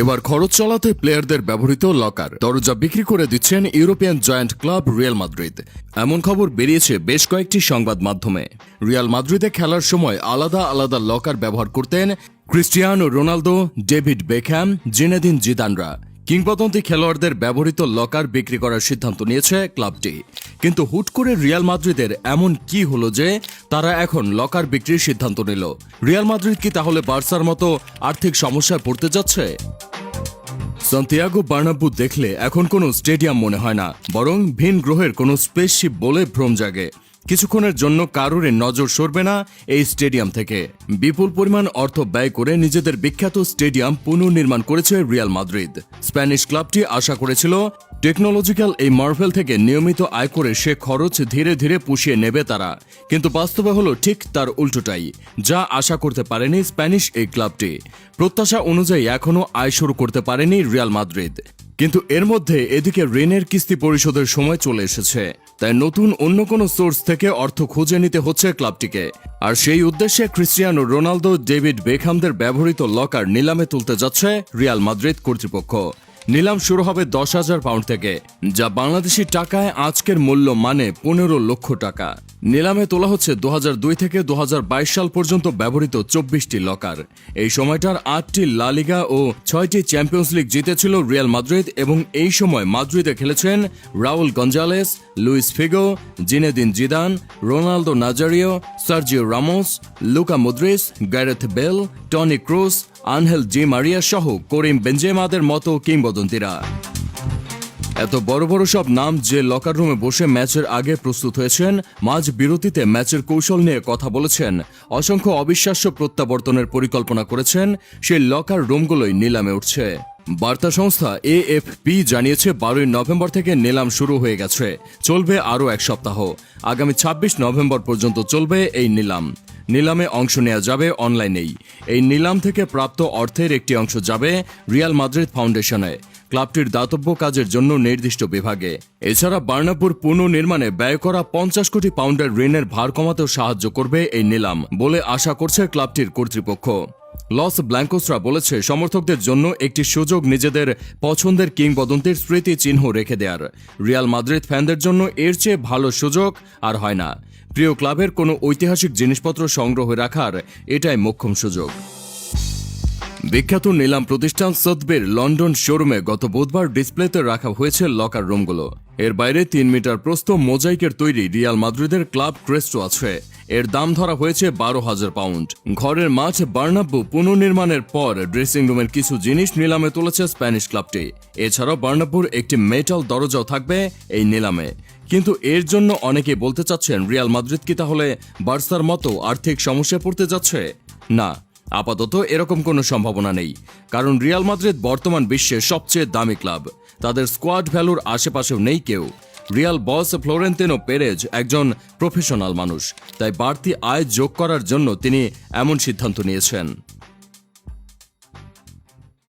এবার খরচ চালাতে প্লেয়ারদের ব্যবহৃত লকার দরজা বিক্রি করে দিচ্ছেন European giant club Real Madrid এমন খবর বেরিয়েছে বেশ কয়েকটি সংবাদ মাধ্যমে। রিয়াল মাদ্রিদে খেলার সময় আলাদা আলাদা লকার ব্যবহার করতেন Cristiano Ronaldo, David Beckham Zinedine জিদানরা। কিংবদন্তি খেলোয়াড়দের ব্যবহৃত লকার বিক্রি করার সিদ্ধান্ত নিয়েছে ক্লাবটি। কিন্তু হুট করে রিয়াল মাদ্রিদের এমন কি হলো যে তারা এখন লকার বিক্রির সিদ্ধান্ত নিল? রিয়াল মাদ্রিদ কি তাহলে বার্সার মতো আর্থিক সমস্যায় পড়তে যাচ্ছে? সান্তিয়াগো বার্নাব্বু দেখলে এখন কোনো স্টেডিয়াম মনে হয় না, বরং ভিন গ্রহের কোনো স্পেসশিপ বলে ভ্রম জাগে। কিছুক্ষণের জন্য কারোর নজর সরবে না এই স্টেডিয়াম থেকে। বিপুল পরিমাণ অর্থ ব্যয় করে নিজেদের বিখ্যাত স্টেডিয়াম পুনর্নির্মাণ করেছে রিয়াল মাদ্রিদ। স্প্যানিশ ক্লাবটি আশা করেছিল, টেকনোলজিক্যাল এই মার্ভেল থেকে নিয়মিত আয় করে সে খরচ ধীরে ধীরে পুষিয়ে নেবে তারা। কিন্তু বাস্তবে হলো ঠিক তার উল্টোটাই, যা আশা করতে পারেনি স্প্যানিশ এই ক্লাবটি। প্রত্যাশা অনুযায়ী এখনও আয় শুরু করতে পারেনি রিয়াল মাদ্রিদ। কিন্তু এর মধ্যে এদিকে ঋণের কিস্তি পরিশোধের সময় চলে এসেছে। তাই নতুন অন্য কোনো সোর্স থেকে অর্থ খুঁজে নিতে হচ্ছে ক্লাবটিকে। আর সেই উদ্দেশ্যে ক্রিস্টিয়ানো রোনালদো, ডেভিড বেখামদের ব্যবহৃত লকার নিলামে তুলতে যাচ্ছে রিয়াল মাদ্রিদ কর্তৃপক্ষ। নিলাম শুরু হবে দশ হাজার পাউন্ড থেকে, যা বাংলাদেশি টাকায় আজকের মূল্য মানে পনেরো লক্ষ টাকা। নিলামে তোলা হচ্ছে দু হাজার দুই থেকে দু হাজার বাইশ সাল পর্যন্ত ব্যবহৃত চব্বিশটি লকার এই সময়টার আটটি লালিগা ও ছয়টি চ্যাম্পিয়ন্স লিগ জিতেছিল রিয়াল মাদ্রিদ এবং এই সময় মাদ্রিদে খেলেছেন Raul Gonzalez, Luis Figo, Zinedine Zidane, Ronaldo Nazario, Sergio Ramos, Luka Modric Gareth Bale, Toni Kroos Angel Di Maria সহ করিম বেঞ্জেমাদের মতো কিংবদন্তিরা। এত বড় বড় সব নাম যে লকার রুমে বসে ম্যাচের আগে প্রস্তুত হয়েছেন, মাঝ বিরতিতে ম্যাচের কৌশল নিয়ে কথা বলেছেন, অসংখ্য অবিশ্বাস্য প্রত্যাবর্তনের পরিকল্পনা করেছেন, সেই লকার রুমগুলোই নিলামে উঠছে। বার্তা সংস্থা এএফপি জানিয়েছে, বারোই নভেম্বর থেকে নিলাম শুরু হয়ে গেছে, চলবে আরও এক সপ্তাহ। আগামী ২৬ নভেম্বর পর্যন্ত চলবে এই নিলাম। নিলামে অংশ নেওয়া যাবে অনলাইনেই। এই নিলাম থেকে প্রাপ্ত অর্থের একটি অংশ যাবে রিয়াল মাদ্রিদ ফাউন্ডেশনে, ক্লাবটির দাতব্য কাজের জন্য নির্দিষ্ট বিভাগে। এছাড়া বার্নাপুর পুনর্নির্মাণে ব্যয় করা পঞ্চাশ কোটি পাউন্ডের ঋণের ভার কমাতেও সাহায্য করবে এই নিলাম বলে আশা করছে ক্লাবটির কর্তৃপক্ষ। লস ব্ল্যাঙ্কোসরা বলেছে, সমর্থকদের জন্য একটি সুযোগ নিজেদের পছন্দের কিংবদন্তির স্মৃতি চিহ্ন রেখে দেয়ার। রিয়াল মাদ্রিদ ফ্যানদের জন্য এর চেয়ে ভালো সুযোগ আর হয় না। প্রিয় ক্লাবের কোনো ঐতিহাসিক জিনিসপত্র সংগ্রহে রাখার এটাই মোক্ষম সুযোগ। বিখ্যাত নিলাম প্রতিষ্ঠান সদবের লন্ডন শোরুমে গত বুধবার ডিসপ্লেতে রাখা হয়েছে লকার রুমগুলো। এর বাইরে তিন মিটার প্রস্থ মোজাইকের তৈরি রিয়াল মাদ্রিদের ক্লাব ক্রেস্টো আছে। এর দাম ধরা হয়েছে বারো হাজার পাউন্ড। ঘরের মাঠ বার্নাব্বু পুনর্নির্মাণের পর ড্রেসিং রুমের কিছু জিনিস নিলামে তুলেছে স্প্যানিশ ক্লাবটি। এছাড়াও বার্নাব্বুর একটি মেটাল দরজাও থাকবে এই নিলামে। কিন্তু এর জন্য অনেকে বলতে চাচ্ছেন, রিয়াল মাদ্রিদ কি তাহলে বার্সার মতো আর্থিক সমস্যায় পড়তে যাচ্ছে? না, আপাতত এরকম কোনো সম্ভাবনা নেই। কারণ রিয়াল মাদ্রিদ বর্তমান বিশ্বের সবচেয়ে দামি ক্লাব। তাদের স্কোয়াড ভ্যালুর আশেপাশেও নেই কেউ। রিয়াল বস ফ্লোরেন্তেনো পেরেজ একজন প্রফেশনাল মানুষ, তাই বাড়তি আয় যোগ করার জন্য তিনি এমন সিদ্ধান্ত নিয়েছেন।